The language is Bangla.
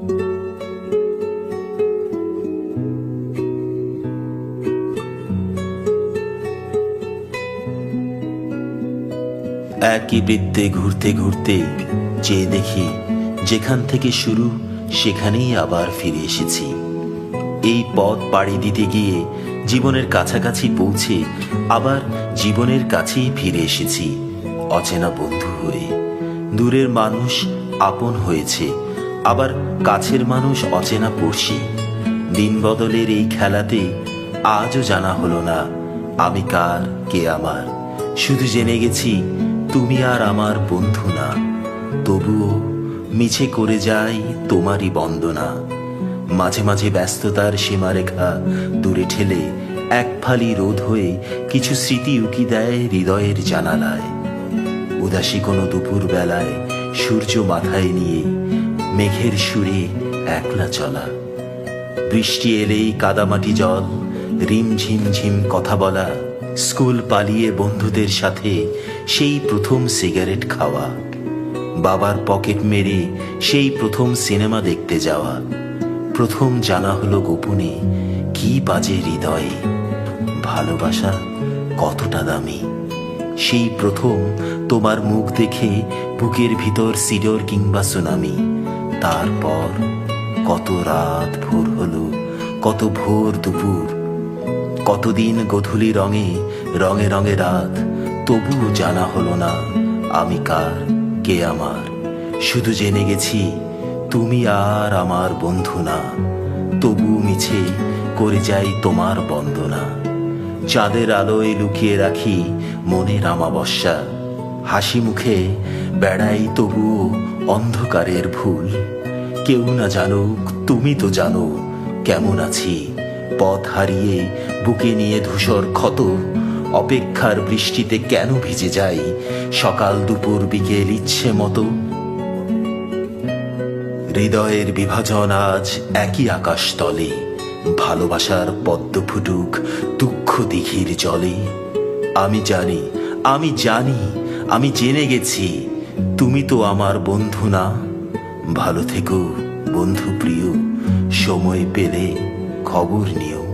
একই বৃত্তে ঘুরতে ঘুরতে চেয়ে দেখি যেখান থেকে শুরু, সেখানেই আবার ফিরে এসেছি। এই পথ পাড়ি দিতে গিয়ে জীবনের কাছাকাছি পৌঁছে আবার জীবনের কাছেই ফিরে এসেছি, অচেনা বন্ধু হয়ে। দূরের মানুষ আপন হয়েছে আবার কাছের মানুষ অচেনা পড়শি। দিন বদলের এই খেলাতে আজও জানা হলো না, আমি কার, কে আমার। শুধু জেনে গেছি, তুমি আর আমার বন্ধু না। তবুও মিছে করে যাই তোমারই বন্দনা। মাঝে মাঝে ব্যস্ততার সীমারেখা দূরে ঠেলে এক ফালি রোধ হয়ে কিছু স্মৃতি উকি দেয় হৃদয়ের জানালায়। উদাসী কোনো দুপুর বেলায় সূর্য মাথায় নিয়ে মেঘের সুরে একলা চলা। বৃষ্টি এলেই কাদামাটি জল, রিম ঝিম ঝিম কথা বলা। স্কুল পালিয়ে বন্ধুদের সাথে সেই প্রথম সিগারেট খাওয়া। বাবার পকেট মেরে সেই প্রথম সিনেমা দেখতে যাওয়া। প্রথম জানা হলো গোপনে কি বাজে হৃদয়ে। ভালোবাসা কতটা দামি। সেই প্রথম তোমার মুখ দেখে বুকের ভিতর সিডর কিংবা সুনামি। তারপর কত রাত ভোর হলো, কত ভোর দুপুর, কতদিন গধূলি রঙে রঙে রঙে রাত, তবুও জানা হলো না আমি কার, কে আমার। শুধু জেনে গেছি, তুমি আর আমার বন্ধু না তবু মিছে করে যাই তোমার বন্দনা। চাঁদের আলোয় লুকিয়ে রাখি মনের আমাবস্যা হাসি মুখে বেড়াই তবুও অন্ধকারের ভুল। কেউ না জানুক, তুমি তো জানো কেমন আছি। পথ হারিয়ে বুকে নিয়ে ধূসর ক্ষত, অপেক্ষার বৃষ্টিতে কেন ভিজে যাই? সকাল দুপুর বিকেল ইচ্ছে মতো। হৃদয়ের বিভাজন আজ একই আকাশ তলে। ভালোবাসার পদ্ম ফুটুক দুঃখ দিঘির জলে। আমি জানি আমি জানি আমি জেনে গেছি, তুমি তো আমার বন্ধু না। ভালো থেকো বন্ধু প্রিয়, সময় পেলে খবর নিও।